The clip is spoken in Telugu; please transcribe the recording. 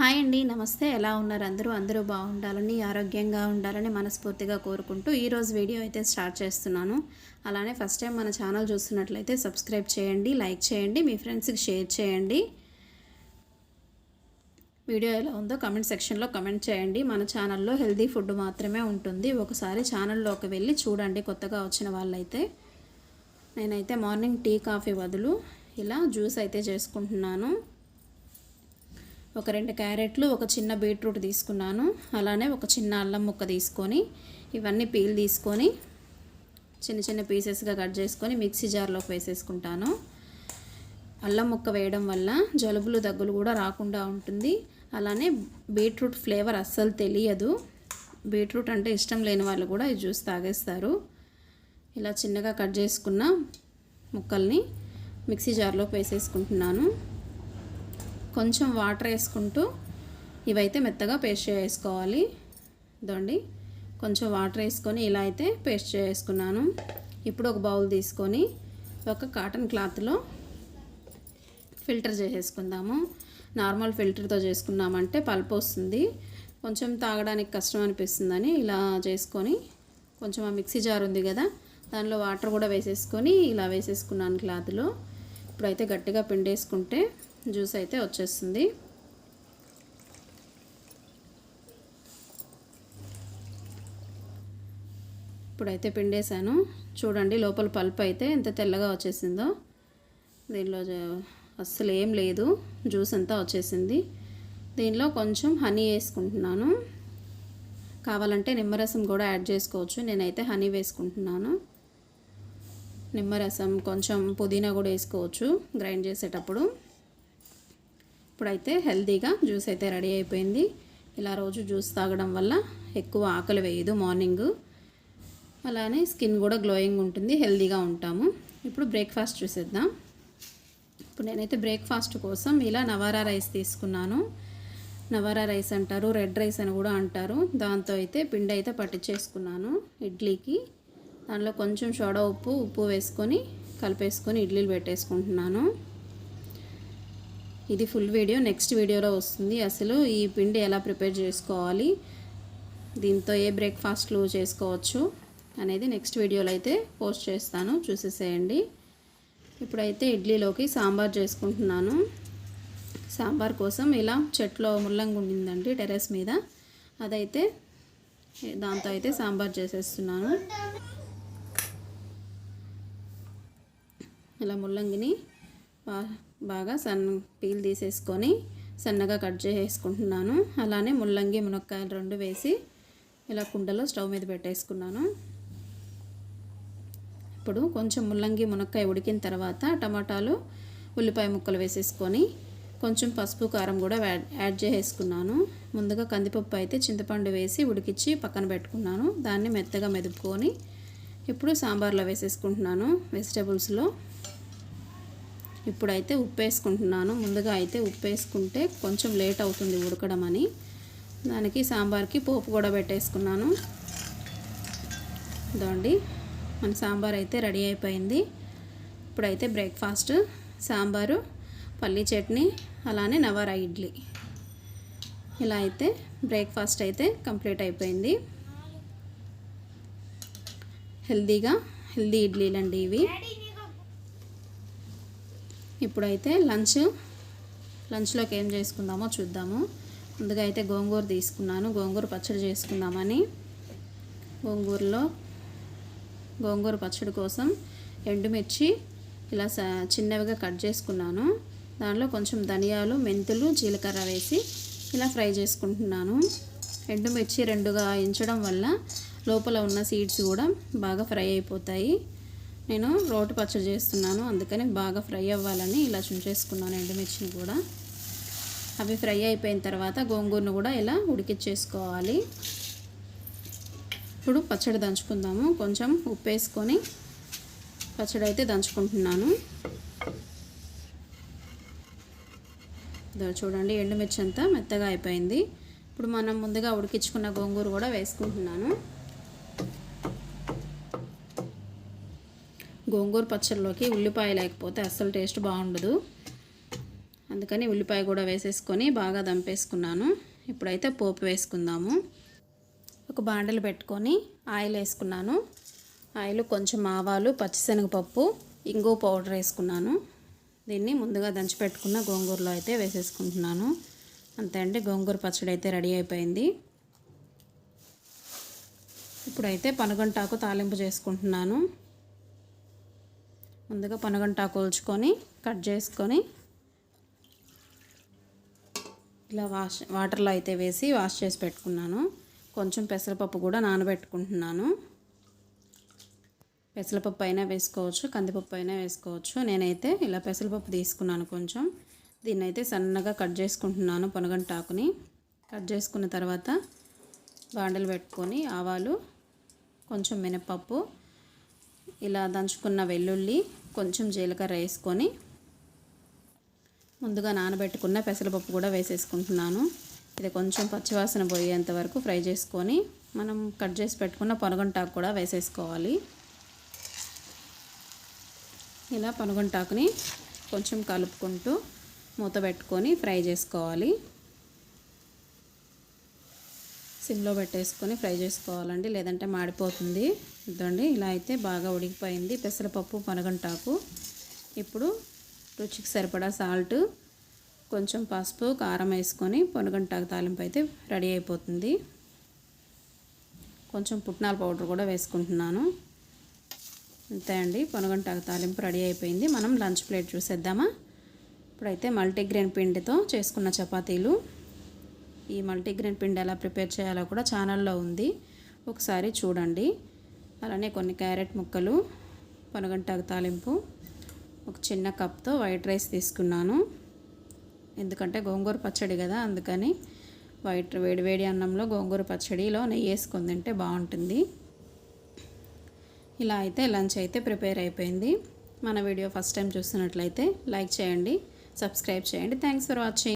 హాయ్ అండి నమస్తే. ఎలా ఉన్నారు అందరూ? అందరూ బాగుండాలని ఆరోగ్యంగా ఉండాలని మనస్ఫూర్తిగా కోరుకుంటూ ఈరోజు వీడియో అయితే స్టార్ట్ చేస్తున్నాను. అలానే ఫస్ట్ టైం మన ఛానల్ చూస్తున్నట్లయితే సబ్స్క్రైబ్ చేయండి లైక్ చేయండి మీ ఫ్రెండ్స్కి షేర్ చేయండి. వీడియో ఎలా ఉందో కమెంట్ సెక్షన్లో కమెంట్ చేయండి. మన ఛానల్లో హెల్దీ ఫుడ్ మాత్రమే ఉంటుంది. ఒకసారి ఛానల్లోకి వెళ్ళి చూడండి కొత్తగా వచ్చిన వాళ్ళైతే. నేనైతే మార్నింగ్ టీ కాఫీ బదులు ఇలా జ్యూస్ అయితే చేసుకుంటున్నాను. ఒక రెండు క్యారెట్లు ఒక చిన్న బీట్రూట్ తీసుకున్నాను. అలానే ఒక చిన్న అల్లం ముక్క తీసుకొని ఇవన్నీ పీల్ తీసుకొని చిన్న చిన్న పీసెస్గా కట్ చేసుకొని మిక్సీ జార్లోకి వేసేసుకుంటాను. అల్లం ముక్క వేయడం వల్ల జలుబులు దగ్గులు కూడా రాకుండా ఉంటుంది. అలానే బీట్రూట్ ఫ్లేవర్ అస్సలు తెలియదు. బీట్రూట్ అంటే ఇష్టం లేని వాళ్ళు కూడా ఈ జ్యూస్ తాగేస్తారు. ఇలా చిన్నగా కట్ చేసుకున్న ముక్కల్ని మిక్సీ జార్లోకి వేసేసుకుంటున్నాను. కొంచెం వాటర్ వేసుకుంటూ ఇవైతే మెత్తగా పేస్ట్ చేసుకోవాలి. ఇదండి. కొంచెం వాటర్ వేసుకొని ఇలా అయితే పేస్ట్ చేసుకున్నాను. ఇప్పుడు ఒక బౌల్ తీసుకొని ఒక కాటన్ క్లాత్లో ఫిల్టర్ చేసేసుకుందాము. నార్మల్ ఫిల్టర్తో చేసుకున్నామంటే పల్పు వస్తుంది. కొంచెం తాగడానికి కష్టం అనిపిస్తుందని ఇలా చేసుకొని కొంచెం ఆ మిక్సీ జార్ ఉంది కదా దానిలో వాటర్ కూడా వేసేసుకొని ఇలా వేసేసుకున్నాను క్లాత్లో. ఇప్పుడైతే గట్టిగా పిండేసుకుంటే జ్యూస్ అయితే వచ్చేస్తుంది. ఇప్పుడైతే పిండేశాను. చూడండి లోపల పల్ప్ అయితే ఎంత తెల్లగా వచ్చేసిందో. దీనిలో అస్సలు ఏం లేదు. జ్యూస్ అంతా వచ్చేసింది. దీనిలో కొంచెం హనీ వేసుకుంటున్నాను. కావాలంటే నిమ్మరసం కూడా యాడ్ చేసుకోవచ్చు. నేనైతే హనీ వేసుకుంటున్నాను. నిమ్మరసం కొంచెం పుదీనా కూడా వేసుకోవచ్చు గ్రైండ్ చేసేటప్పుడు. ఇప్పుడైతే హెల్తీగా జ్యూస్ అయితే రెడీ అయిపోయింది. ఇలా రోజు జ్యూస్ తాగడం వల్ల ఎక్కువ ఆకలి వేయదు మార్నింగ్. అలానే స్కిన్ కూడా గ్లోయింగ్ ఉంటుంది హెల్తీగా ఉంటాము. ఇప్పుడు బ్రేక్ఫాస్ట్ చూసేద్దాం. ఇప్పుడు నేనైతే బ్రేక్ఫాస్ట్ కోసం ఇలా నవారా రైస్ తీసుకున్నాను. నవారా రైస్ అంటారు రెడ్ రైస్ అని కూడా అంటారు. దాంతో అయితే పిండి అయితే పట్టించేసుకున్నాను ఇడ్లీకి. దానిలో కొంచెం సోడా ఉప్పు ఉప్పు వేసుకొని కలిపేసుకొని ఇడ్లీలు పెట్టేసుకుంటున్నాను. ఇది ఫుల్ వీడియో నెక్స్ట్ వీడియోలో వస్తుంది. అసలు ఈ పిండి ఎలా ప్రిపేర్ చేసుకోవాలి? దీంతో ఏ బ్రేక్ఫాస్ట్లు చేసుకోవచ్చు అనేది నెక్స్ట్ వీడియోలో అయితే పోస్ట్ చేస్తాను. చూసేసేయండి. ఇప్పుడైతే ఇడ్లీలోకి సాంబార్ చేసుకుంటున్నాను. సాంబార్ కోసం ఇలా చెట్లో ముల్లంగి ఉండిందండి టెరెస్ మీద. అదైతే దాంతో అయితే సాంబార్ చేసేస్తున్నాను. ఇలా ముల్లంగిని బాగా సన్న పీల్ తీసేసుకొని సన్నగా కట్ చేసేసుకుంటున్నాను అలానే ముల్లంగి మునక్కాయలు రెండు వేసి ఇలా కుండలో స్టవ్ మీద పెట్టేసుకున్నాను. ఇప్పుడు కొంచెం ముల్లంగి మునక్కాయ ఉడికిన తర్వాత టమాటాలు ఉల్లిపాయ ముక్కలు వేసేసుకొని కొంచెం పసుపు కారం కూడా యాడ్ చేసేసుకున్నాను ముందుగా కందిపప్పు అయితే చింతపండు వేసి ఉడికిచ్చి పక్కన పెట్టుకున్నాను. దాన్ని మెత్తగా మెదుపుకొని ఇప్పుడు సాంబార్లో వేసేసుకుంటున్నాను వెజిటేబుల్స్లో. ఇప్పుడైతే ఉప్పు వేసుకుంటున్నాను ముందుగా అయితే ఉప్పు వేసుకుంటే కొంచెం లేట్ అవుతుంది ఉడకడం అని. దానికి సాంబార్కి పోపు కూడా పెట్టేసుకున్నాను. ఇదండి. మన సాంబార్ అయితే రెడీ అయిపోయింది. ఇప్పుడైతే బ్రేక్ఫాస్ట్. సాంబారు పల్లీ చట్నీ అలానే నవారా ఇడ్లీ. ఇలా అయితే బ్రేక్ఫాస్ట్ అయితే కంప్లీట్ అయిపోయింది. హెల్దీగా హెల్దీ ఇడ్లీలండి ఇవి. ఇప్పుడైతే లంచ్ లంచ్లోకి ఏం చేసుకుందామో చూద్దాము. ముందుగా అయితే గోంగూర తీసుకున్నాను. గోంగూర పచ్చడి చేసుకుందామని. గోంగూరలో గోంగూర పచ్చడి కోసం ఎండుమిర్చి ఇలా చిన్నవిగా కట్ చేసుకున్నాను. దానిలో కొంచెం ధనియాలు మెంతులు జీలకర్ర వేసి ఇలా ఫ్రై చేసుకుంటున్నాను. ఎండుమిర్చి రెండుగా ఎంచడం వల్ల లోపల ఉన్న సీడ్స్ కూడా బాగా ఫ్రై అయిపోతాయి. నేను రోటి పచ్చడి చేస్తున్నాను. అందుకని బాగా ఫ్రై అవ్వాలని ఇలా చుంచేసుకున్నాను ఎండుమిర్చిని కూడా. అవి ఫ్రై అయిపోయిన తర్వాత గోంగూరను కూడా ఇలా ఉడికిచ్చేసుకోవాలి. ఇప్పుడు పచ్చడి దంచుకుందాము. కొంచెం ఉప్పు వేసుకొని పచ్చడి అయితే దంచుకుంటున్నాను. చూడండి ఎండుమిర్చి అంతా మెత్తగా అయిపోయింది. ఇప్పుడు మనం ముందుగా ఉడికించుకున్న గోంగూర కూడా వేసుకుంటున్నాను. గోంగూర పచ్చడిలోకి ఉల్లిపాయ లేకపోతే అస్సలు టేస్ట్ బాగుండదు. అందుకని ఉల్లిపాయ కూడా వేసేసుకొని బాగా దంపేసుకున్నాను. ఇప్పుడైతే పోపు వేసుకుందాము. ఒక బాండలు పెట్టుకొని ఆయిల్ వేసుకున్నాను. ఆయిల్ కొంచెం ఆవాలు పచ్చిశనగపప్పు ఇంగు పౌడర్ వేసుకున్నాను. దీన్ని ముందుగా దంచి పెట్టుకున్న గోంగూరలో అయితే వేసేసుకుంటున్నాను. అంతే అండి గోంగూర పచ్చడి అయితే రెడీ అయిపోయింది. ఇప్పుడైతే పనగంటాకు తాలింపు చేసుకుంటున్నాను. ముందుగా పనగంటాకు కూల్చుకొని కట్ చేసుకొని ఇలా వాష్ వాటర్లో అయితే వేసి వాష్ చేసి పెట్టుకున్నాను. కొంచెం పెసరపప్పు కూడా నానబెట్టుకుంటున్నాను. పెసరపప్పు అయినా వేసుకోవచ్చు కందిపప్పు అయినా వేసుకోవచ్చు. నేనైతే ఇలా పెసరపప్పు తీసుకున్నాను కొంచెం. దీన్ని అయితే సన్నగా కట్ చేసుకుంటున్నాను పొనగంటాకుని కట్ చేసుకున్న తర్వాత బాండలు పెట్టుకొని ఆవాలు కొంచెం మినపప్పు ఇలా దంచుకున్న వెల్లుల్లి కొంచెం జీలకర్ర వేసుకొని ముందుగా నానబెట్టుకున్న పెసరపప్పు కూడా వేసేసుకుంటున్నాను. ఇది కొంచెం పచ్చివాసన పోయేంత వరకు ఫ్రై చేసుకొని మనం కట్ చేసి పెట్టుకున్న పొనగంటాకు కూడా వేసేసుకోవాలి. ఇలా పనుగుంటాకుని కొంచెం కలుపుకుంటూ మూత పెట్టుకొని ఫ్రై చేసుకోవాలి. సిమ్లో పెట్టేసుకొని ఫ్రై చేసుకోవాలండి. లేదంటే మాడిపోతుంది. ఇదండి ఇలా అయితే బాగా ఉడికిపోయింది. పెసరపప్పు పనగంటాకు ఇప్పుడు రుచికి సరిపడా సాల్ట్ కొంచెం పసుపు కారం వేసుకొని పొనగంటాకు తాలింపు అయితే రెడీ అయిపోతుంది. కొంచెం పుట్నాల పౌడర్ కూడా వేసుకుంటున్నాను. అంతే అండి పొనగంటాకు తాలింపు రెడీ అయిపోయింది. మనం లంచ్ ప్లేట్ చూసేద్దామా? ఇప్పుడైతే మల్టీగ్రెయిన్ పిండితో చేసుకున్న చపాతీలు. ఈ మల్టీగ్రెయిన్ పిండి ఎలా ప్రిపేర్ చేయాలో కూడా ఛానల్లో ఉంది. ఒకసారి చూడండి. అలానే కొన్ని క్యారెట్ ముక్కలు పొనగంటాకు తాలింపు ఒక చిన్న కప్తో వైట్ రైస్ తీసుకున్నాను. ఎందుకంటే గోంగూర పచ్చడి కదా అందుకని వైట్ వేడి వేడి అన్నంలో గోంగూర పచ్చడిలో నెయ్యి వేసుకొని తింటే బాగుంటుంది. ఇలా అయితే లంచ్ అయితే ప్రిపేర్ అయిపోయింది. మన వీడియో ఫస్ట్ టైం చూస్తున్నట్లయితే లైక్ చేయండి సబ్స్క్రైబ్ చేయండి. Thanks for watching.